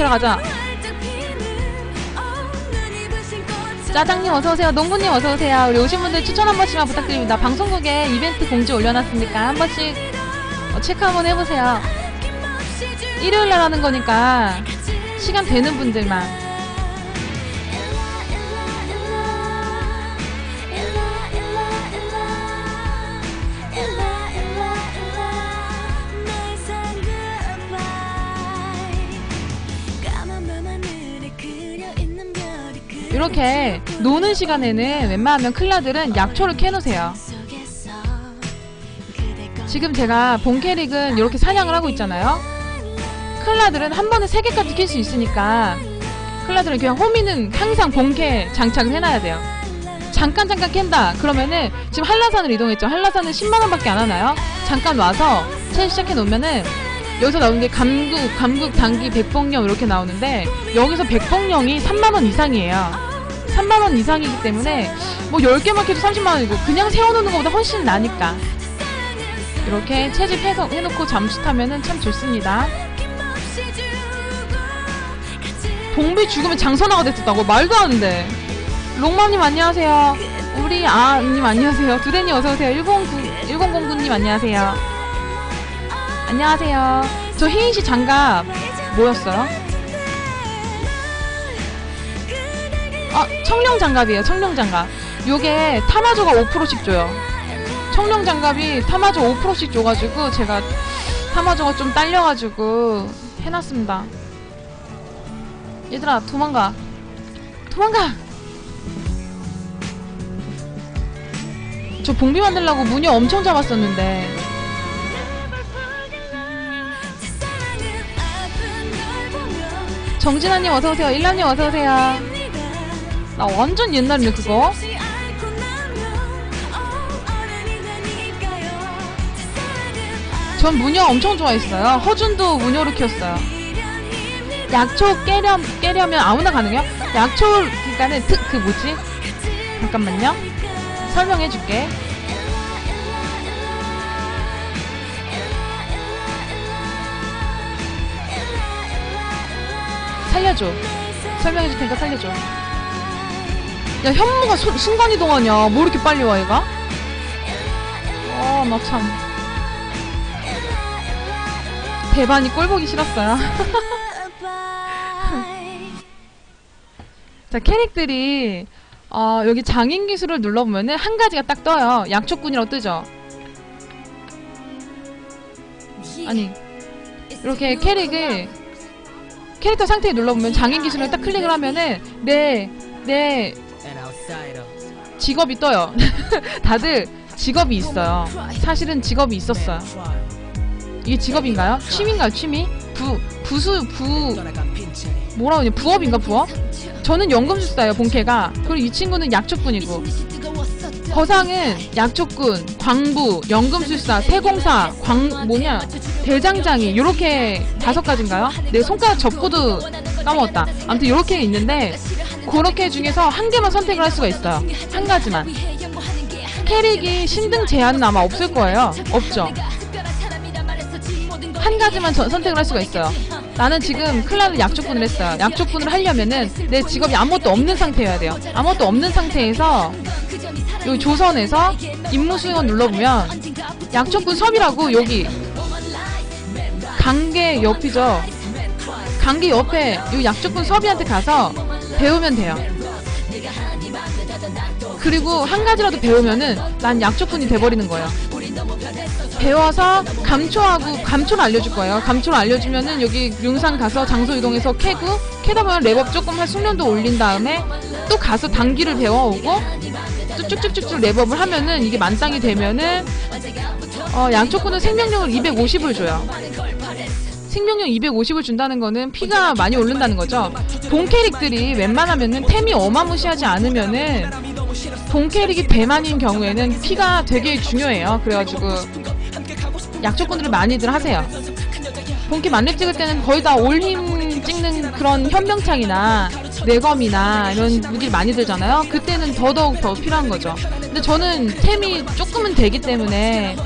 캐러 가자. 짜장님 어서오세요. 농구님 어서오세요. 우리 오신 분들 추천 한 번씩만 부탁드립니다. 방송국에 이벤트 공지 올려놨으니까 한 번씩 어, 체크 한번 해보세요. 일요일 날 하는 거니까 시간 되는 분들만. 이렇게 노는 시간에는 웬만하면 클라들은 약초를 캐놓으세요. 지금 제가 본 캐릭은 이렇게 사냥을 하고 있잖아요. 클라들은 한 번에 세 개까지 킬수 있으니까 클라들은 그냥 호미는 항상 본캐 장착을 해놔야 돼요. 잠깐 잠깐 캔다. 그러면은 지금 한라산을 이동했죠. 한라산은 10만 원 밖에 안 하나요? 잠깐 와서 채 시작해 놓으면은 여기서 나오는 게 감국, 감국, 단기, 백봉령 이렇게 나오는데 여기서 백봉령이 3만 원 이상이에요. 3만 원 이상이기 때문에 뭐 10개만 캐도 30만 원이고 그냥 세워놓는 것보다 훨씬 나니까 이렇게 채집해서 해놓고 잠수 타면은 참 좋습니다. 동비 죽으면 장선화가 됐었다고 말도 안 돼. 롱맘님 안녕하세요. 우리 아님 안녕하세요. 두대님 어서 오세요. 109 1009님 안녕하세요. 안녕하세요. 저 혜인 씨 장갑 뭐였어요? 아 청룡 장갑이에요. 청룡 장갑. 요게 타마조가 5%씩 줘요. 청룡 장갑이 타마조 5%씩 줘가지고 제가 타마조가 좀 딸려가지고 해놨습니다. 얘들아 도망가. 도망가. 저 봉비 만들려고 무늬 엄청 잡았었는데 정진아님 어서오세요. 일남님 어서오세요. 나 완전 옛날이네 그거. 전 무녀 엄청 좋아했어요. 허준도 무녀로 키웠어요. 약초 깨려, 깨려면 아무나 가능해요? 약초, 그니까는, 특, 그 뭐지? 잠깐만요. 설명해줄게. 살려줘. 설명해줄 테니까 살려줘. 야, 현무가 소- 순간이동하냐? 뭐 이렇게 빨리 와, 얘가? 어, 나 참. 대반이 꼴 보기 싫었어요. 자, 캐릭들이, 어, 여기 장인 기술을 눌러보면은 한 가지가 딱 떠요. 약초꾼이라고 뜨죠? 아니, 이렇게 캐릭을, 캐릭터 상태에 눌러보면 장인 기술을 딱 클릭을 하면은 내, 내 직업이 떠요. 다들 직업이 있어요. 사실은 직업이 있었어요. 이게 직업인가요? 취미인가요? 취미? 부, 부수, 부, 뭐라 그러냐? 부업인가 부업? 저는 연금술사예요, 본캐가. 그리고 이 친구는 약초꾼이고. 거상은 약초꾼, 광부, 연금술사, 세공사, 광, 뭐냐, 대장장이, 요렇게 다섯 가지인가요? 내 손가락 접고도 까먹었다. 아무튼 요렇게 있는데, 그렇게 중에서 한 개만 선택을 할 수가 있어요. 한 가지만. 캐릭이 신등 제한은 아마 없을 거예요. 없죠. 한 가지만 전- 선택을 할 수가 있어요. 나는 지금 클라드 약초꾼을 했어요. 약초꾼을 하려면은 내 직업이 아무것도 없는 상태여야 돼요. 아무것도 없는 상태에서 여기 조선에서 임무 수행원 눌러보면 약초꾼 섭이라고 여기 강계 옆이죠. 강계 옆에 이 약초꾼 섭이한테 가서 배우면 돼요. 그리고 한 가지라도 배우면은 난 약초꾼이 돼버리는 거예요. 배워서 감초하고 감초를 알려줄 거예요. 감초를 알려주면은 여기 융상 가서 장소 이동해서 캐고 캐다 보면 랩업 조금 한 숙련도 올린 다음에 또 가서 단기를 배워오고 또 쭉쭉쭉쭉 랩업을 하면은 이게 만땅이 되면은 어, 양초꾼은 생명력을 250을 줘요. 생명력 250을 준다는 거는 피가 많이 오른다는 거죠. 본 캐릭들이 웬만하면은 템이 어마무시하지 않으면은 본 캐릭이 대만인 경우에는 피가 되게 중요해요. 그래가지고 약초꾼들을 많이들 하세요. 본캐 만렙 찍을 때는 거의 다 올힘 찍는 그런 현명창이나 내검이나 이런 무기를 많이 들잖아요. 그때는 더더욱 더 필요한 거죠. 근데 저는 템이 조금은 되기 때문에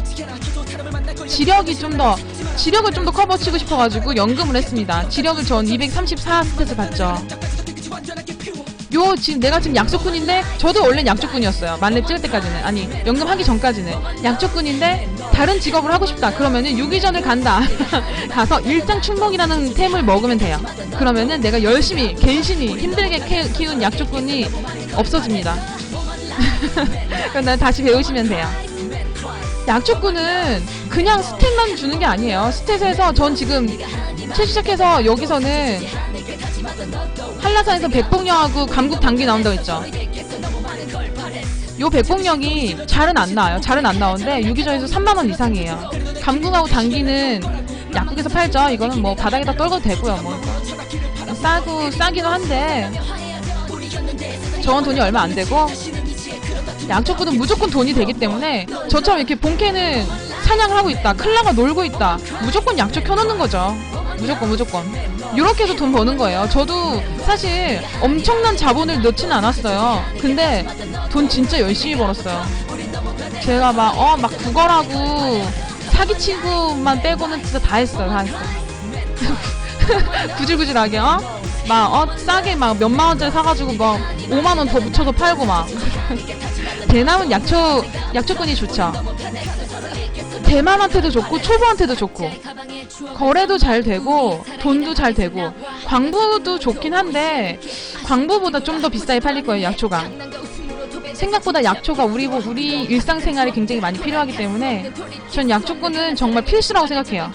지력이 좀 더 지력을 좀 더 커버 치고 싶어가지고 연금을 했습니다. 지력을 전 234스탯을 봤죠. 요 지금 내가 지금 약속군인데 저도 원래 약속군이었어요. 만렙 찍을 때까지는 아니 연금 하기 전까지는 약속군인데 다른 직업을 하고 싶다. 그러면은 유기전을 간다. 가서 일장 충목이라는 템을 먹으면 돼요. 그러면은 내가 열심히 갱신이 힘들게 캐- 키운 약속군이 없어집니다. 그럼 난 다시 배우시면 돼요. 약초꾼은 그냥 스탯만 주는 게 아니에요. 스탯에서 전 지금 최 시작해서 여기서는 한라산에서 백봉령하고 감국 단기 나온다고 했죠. 요 백봉령이 잘은 안 나와요. 잘은 안 나오는데 유기전에서 3만 원 이상이에요. 감국하고 단기는 약국에서 팔죠. 이거는 뭐 바닥에다 떨궈도 되고요. 뭐 싸고 싸기도 한데 저건 돈이 얼마 안 되고 양초꾼은 무조건 돈이 되기 때문에 저처럼 이렇게 본캐는 사냥을 하고 있다. 클라가 놀고 있다. 무조건 약초 켜놓는 거죠. 무조건 무조건. 이렇게 해서 돈 버는 거예요. 저도 사실 엄청난 자본을 넣지는 않았어요. 근데 돈 진짜 열심히 벌었어요. 제가 막, 어, 막 구걸하고 사기치고만 빼고는 진짜 다 했어요. 다 했어요. 구질구질하게, 어? 막, 어, 싸게 막 몇만 원짜리 사가지고 막 5만 원 더 붙여서 팔고 막. 대남은 약초, 약초꾼이 좋죠. 대만한테도 좋고, 초보한테도 좋고, 거래도 잘 되고, 돈도 잘 되고, 광부도 좋긴 한데, 광부보다 좀 더 비싸게 팔릴 거예요, 약초가. 생각보다 약초가 우리, 우리 일상생활에 굉장히 많이 필요하기 때문에, 전 약초꾼은 정말 필수라고 생각해요.